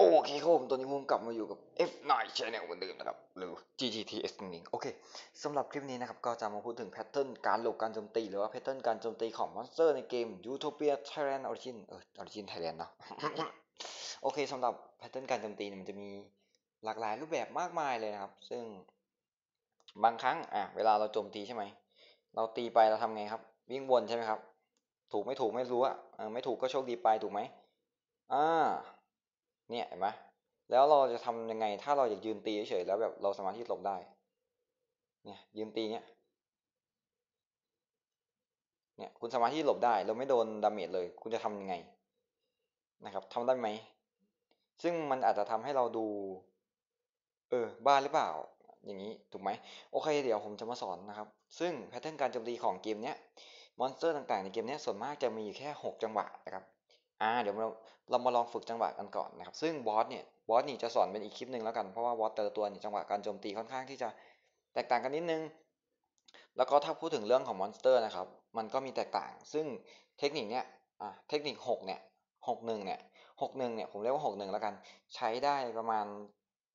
โอเคครับผมตอนนี้ผมกลับมาอยู่กับ F9 Channel เหมือนเดิมนะครับ หรือ GGTS นั่งโอเคสำหรับคลิปนี้นะครับ ก็จะมาพูดถึงแพทเทิร์นการหลบการโจมตี หรือว่าแพทเทิร์นการโจมตีของมอนสเตอร์ในเกม Utopia Thailand Origin เออ Origin Thailand เนาะโอเคสำหรับแพทเทิร์นการโจมตีเนี่ยมันจะมีหลากหลายรูปแบบมากมายเลยนะครับ ซึ่งบางครั้งอะเวลาเราโจมตีใช่ไหม เราตีไปเราทำไงครับ วิ่งวนใช่ไหมครับ ถูกไม่ถูกไม่รู้อะไม่ถูกก็โชคดีไปถูกไหมอ่า เนี่ยเห็นไหมแล้วเราจะทำยังไง ถ้าเราอยากยืนตีเฉยแล้วแบบเราสามารถที่หลบได้ เนี่ยยืนตีเนี่ยเนี่ยคุณสามารถที่หลบได้เราไม่โดนดาเมจเลย คุณจะทำยังไงนะครับทำได้ไหม ซึ่งมันอาจจะทำให้เราดู เออบ้าหรือเปล่า อย่างนี้ถูกไหมโอเค เดี๋ยวผมจะมาสอนนะครับ ซึ่งแพทเทิร์นการโจมตีของเกมเนี้ยมอนสเตอร์ต่างๆในเกมนี้ส่วนมากจะมีอยู่แค่ 6 จังหวะนะครับ อ่าเดี๋ยวเราเรามาลองฝึกจังหวะกันก่อนนะครับ ซึ่งบอสเนี่ยบอสนี่จะสอนเป็นอีกคลิปหนึ่งแล้วกัน เพราะว่าบอสแต่ละตัวนี่จังหวะการโจมตีค่อนข้างที่จะแตกต่างกันนิดนึง แล้วก็ถ้าพูดถึงเรื่องของมอนสเตอร์นะครับ มันก็มีแตกต่าง ซึ่งเทคนิคเนี้ยอ่าเทคนิค6เนี่ย6 1เนี่ย6 1เนี่ยผมเรียกว่า6 1แล้วกัน ใช้ได้ประมาณ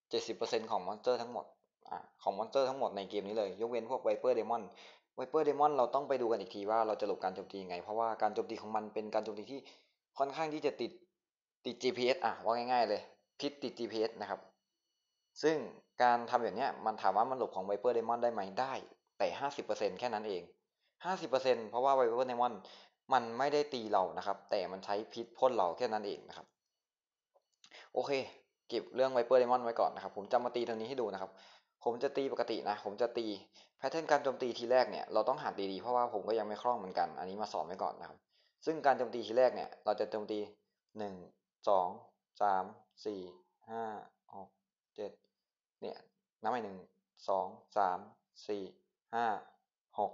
70%ของมอนสเตอร์ทั้งหมดอ่าของมอนสเตอร์ทั้งหมดในเกมนี้เลย ยกเว้นพวกไวเปอร์เดมอนไวเปอร์เดมอนเราต้องไปดูกันอีกทีว่าเราจะหลบการโจมตียังไง เพราะว่าการโจมตีของมันเป็นการโจมตีที่ ค่อนข้างที่จะติดติด GPS อะว่าง่ายๆเลยพิษติด GPS นะครับ ซึ่งการทำแบบนี้มันถามว่ามันหลบของไวเปอร์เดมอนได้ไหมได้แต่ห้าสิบเปอร์เซ็นแค่นั้นเองห้าสิบเปอร์เซ็นเพราะว่าไวเปอร์เดมอนมันไม่ได้ตีเรานะครับ แต่มันใช้พิษพ่นเราแค่นั้นเองนะครับ โอเค เก็บเรื่องไวเปอร์เดมอนไว้ก่อนนะครับ ผมจะมาตีตรงนี้ให้ดูนะครับ ผมจะตีปกตินะ ผมจะตีแพทเทิร์นการโจมตีทีแรกเนี่ยเราต้องหัดดีๆเพราะว่าผมก็ยังไม่คล่องเหมือนกัน อันนี้มาสอนไว้ก่อนนะครับ ซึ่งการโจมตีทีแรกเนี่ย เราจะโจมตีหนึ่งสองสามสี่ห้าหกเจ็ดเนี่ยนับไปหนึ่งสองสามสี่ห้าหก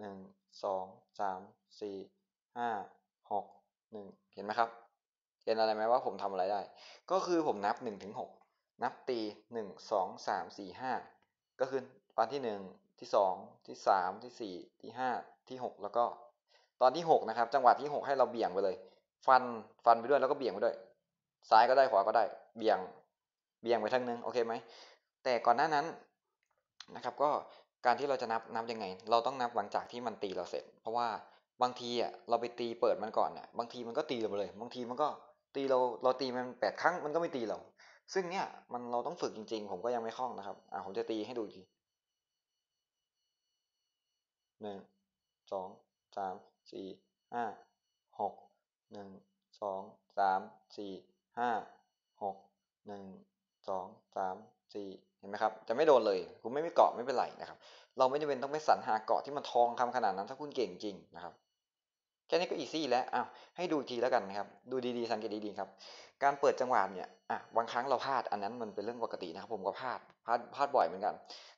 หนึ่งสองสามสี่ห้าหกหนึ่งเห็นไหมครับ เห็นอะไรไหมว่าผมทำอะไรได้ ก็คือผมนับหนึ่งถึงหกนับตีหนึ่งสองสามสี่ห้าก็คือตอนที่หนึ่งที่สองที่สามที่สี่ที่ห้าที่หกแล้วก็ ตอนที่หกนะครับจังหวะที่หกให้เราเบี่ยงไปเลย ฟันฟันไปด้วยแล้วก็เบี่ยงไปด้วย ซ้ายก็ได้ขวาก็ได้ เบี่ยงเบี่ยงไปทางนึงโอเคไหมแต่ก่อนหน้านั้นนะครับ ก็การที่เราจะนับนับยังไง เราต้องนับหลังจากที่มันตีเราเสร็จ เพราะว่าบางทีอะเราไปตีเปิดมันก่อนเนี่ยบางทีมันก็ตีเราไปเลย บางทีมันก็ตีเราเราตีมันแปดครั้งมันก็ไม่ตีเรา ซึ่งเนี่ยมันเราต้องฝึกจริง ๆ ผมก็ยังไม่คล่องนะครับอ่าผมจะตีให้ดูทีหนึ่งสองสาม สี่ห้าหกหนึ่งสองสามสี่ห้าหกหนึ่งสองสามสี่เห็นไหมครับ จะไม่โดนเลย คุณไม่มีเกาะไม่เป็นไรนะครับ เราไม่จำเป็นต้องไปสรรหาเกาะที่มันทองคำขนาดนั้น ถ้าคุณเก่งจริงนะครับ แค่นี้ก็อีซี่แล้วอ้าวให้ดูทีแล้วกันนะครับ ดูดีๆ สังเกตดีๆครับ การเปิดจังหวะเนี่ย อะ บางครั้งเราพลาด อันนั้นมันเป็นเรื่องปกตินะครับ ผมก็พลาด พลาด พลาดบ่อยเหมือนกัน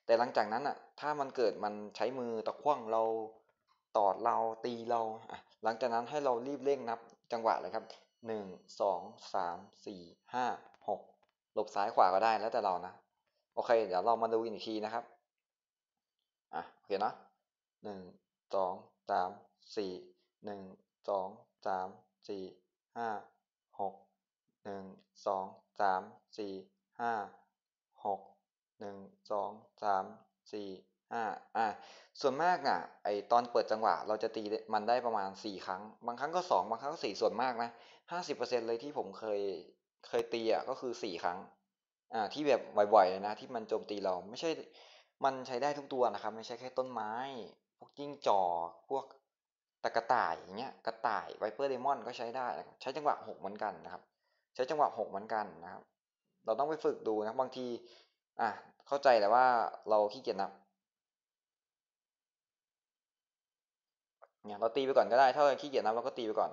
แต่หลังจากนั้นอะ ถ้ามันเกิดมันใช้มือตะคว่งเรา ตอดเราตีเราหลังจากนั้นให้เรารีบเร่งนับจังหวะเลยครับหนึ่งสองสามสี่ห้าหกหลบซ้ายขวาก็ได้แล้วแต่เรานะ โอเค เดี๋ยวเรามาดูอีกทีนะครับอะโอเคนะหนึ่งสองสามสี่หนึ่งสองสามสี่ห้าหกหนึ่งสองสามสี่ห้าหกหนึ่งสองสามสี่ ห้าอะส่วนมากอะไอตอนเปิดจังหวะ เราจะตีมันได้ประมาณสี่ครั้ง บางครั้งก็สองบางครั้งก็สี่ส่วนมากนะห้าสิบเปอร์เซ็นเลยที่ผมเคยเคยตีอะก็คือสี่ครั้งอ่าที่แบบบ่อยๆเลยนะที่มันโจมตีเราไม่ใช่มันใช้ได้ทุกตัวนะครับ ไม่ใช่แค่ต้นไม้ พวกจิ้งจอกพวกตะกระต่ายอย่างเงี้ยกระต่ายไวเปอร์เดมอนก็ใช้ได้นะครับใช้จังหวะหกเหมือนกันนะครับ ใช้จังหวะหกเหมือนกันนะครับ เราต้องไปฝึกดูนะบางทีอะเข้าใจแต่ว่าเราขี้เกียจนับ เนี่ยเราตีไปก่อนก็ได้ ถ้าเราขี้เกียจนับเราก็ตีไปก่อน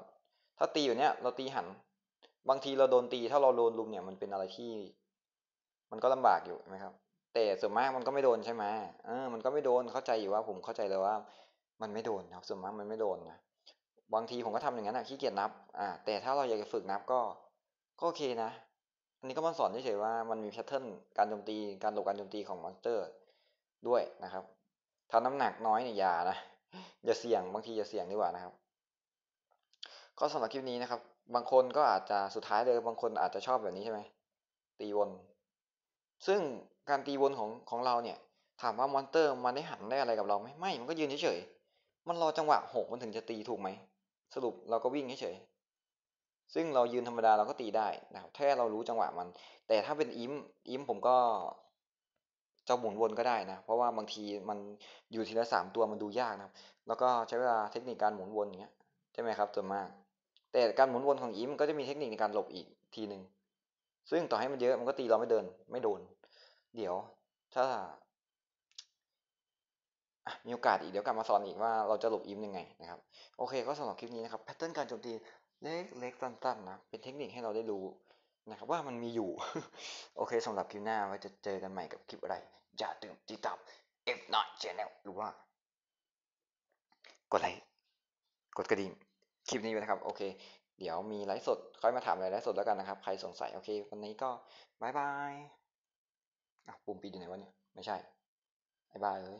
ถ้าตีอยู่เนี้ยเราตีหัน บางทีเราโดนตี ถ้าเราโดนลุมเนี่ยมันเป็นอะไรที่ มันก็ลำบากอยู่ใช่ไหมครับ แต่ส่วนมากมันก็ไม่โดนใช่ไหมเออมันก็ไม่โดนเข้าใจอยู่ว่าผมเข้าใจเลยว่า มันไม่โดนครับส่วนมากมันไม่โดนนะบางทีผมก็ทำอย่างนั้นอะขี้เกียจนับอ่าแต่ถ้าเราอยากจะฝึกนับก็ก็โอเคนะอันนี้ก็มาสอนเฉยๆว่ามันมีแพทเทิร์นการโจมตีการหลบการโจมตีของมอนสเตอร์ด้วยนะครับถ้าน้ำหนักน้อยเนี่ยอย่านะ อย่าเสี่ยงบางทีอย่าเสี่ยงดีกว่านะครับ ก็สำหรับคลิปนี้นะครับ บางคนก็อาจจะสุดท้ายเลยบางคนอาจจะชอบแบบนี้ใช่ไหมตีวน ซึ่งการตีวนของของเราเนี่ย ถามว่ามอนเตอร์มันได้หันได้อะไรกับเราไหมไม่มันก็ยืนเฉยๆมันรอจังหวะหกมันถึงจะตีถูกไหมสรุปเราก็วิ่งเฉยๆซึ่งเรายืนธรรมดาเราก็ตีได้นะครับแค่เรารู้จังหวะมัน แต่ถ้าเป็นอิมอิมผมก็ จะหมุนวนก็ได้นะ เพราะว่าบางทีมันอยู่ทีละสามตัวมันดูยากนะครับ แล้วก็ใช้เวลาเทคนิคการหมุนวนอย่างเงี้ยใช่ไหมครับส่วนมาก แต่การหมุนวนของอิมก็จะมีเทคนิคในการหลบอีกทีหนึ่งซึ่งต่อให้มันเยอะมันก็ตีเราไม่เดิน ไม่โดน เดี๋ยวถ้ามีโอกาสอีกเดี๋ยวกลับมาสอนอีกว่าเราจะหลบอิมยังไงนะครับ โอเคก็สำหรับคลิปนี้นะครับแพทเทิร์นการโจมตีเล็กเล็กสั้นๆนะเป็นเทคนิคให้เราได้รู้ นะครับว่ามันมีอยู่ โอเคสำหรับคลิปหน้าไว้จะเจอกันใหม่กับคลิปอะไร อย่าลืมติดตาม F9 Channel หรือว่ากดไลค์กดกระดิ่งคลิปนี้ไว้นะครับ โอเค เดี๋ยวมีไลฟ์สดค่อยมาถามในไลฟ์สดแล้วกันนะครับ ใครสงสัย โอเค วันนี้ก็บายบายอะปุ่มปิดอยู่ไหนวะเนี่ย ไม่ใช่บายบายเลย